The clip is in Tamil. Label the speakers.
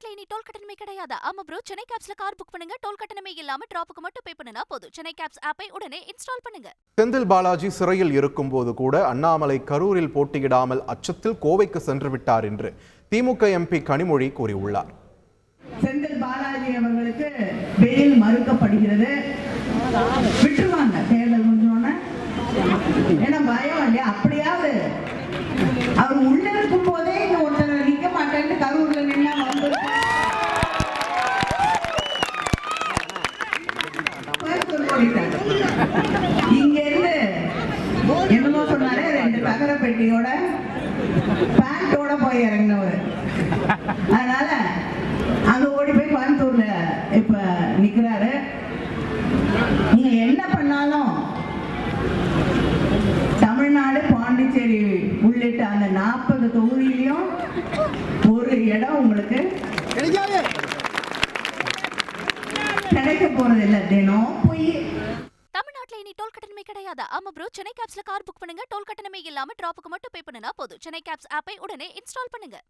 Speaker 1: தமிழ்நாட்டுல இனி டோல் கட்டணமே கிடையாது. ஆமா ப்ரோ சென்னை கேப்ஸ்ல கார் புக் பண்ணுங்க. டோல் கட்டணமே இல்லாம டிராப்புக்கு மட்டும் பே பண்ணுனா போதும். சென்னை கேப்ஸ் ஆப்பை உடனே இன்ஸ்டால் பண்ணுங்க.
Speaker 2: செந்தில் பாலாஜி சிறையில் இருக்கும்போது கூட அண்ணாமலை கரூரில் போட்டியிடாமல் அச்சத்தில் கோவைக்கு சென்று விட்டார் என்று திமுக எம்பி கனிமொழி கூறியுள்ளார்.
Speaker 3: செந்தில் பாலாஜி அவர்களுக்கு பெயில் மறுக்கப்படுகிறது. விட்டுருவாங்க. கோயம்புத்தூர் இங்க இருந்து என்னமோ சொன்னாரு ரெண்டு தகர பெட்டியோட பேண்டோட போய் இறங்கினவர். அதனால அங்க ஓடி போய் கோயம்புத்தூர்ல இப்ப நிக்கிறாரு. நீங்க என்ன பண்ணாலும் தமிழ்நாடு பாண்டிச்சேரி உள்ளிட்ட அந்த நாற்பது தொகுதியிலையும் ஒரு இடம் உங்களுக்கு கிடைக்க போறது இல்லை தினம். போய்
Speaker 1: தமிழ்நாட்டுல இனி டோல் கட்டணமே கிடையாது. ஆமா ப்ரோ சென்னை கேப்ஸ்ல கார் புக் பண்ணுங்க. டோல் கட்டணமே இல்லாம டிராப்புக்கு மட்டும் பே பண்ணுனா போதும். சென்னை கேப்ஸ் ஆப்பை உடனே இன்ஸ்டால் பண்ணுங்க.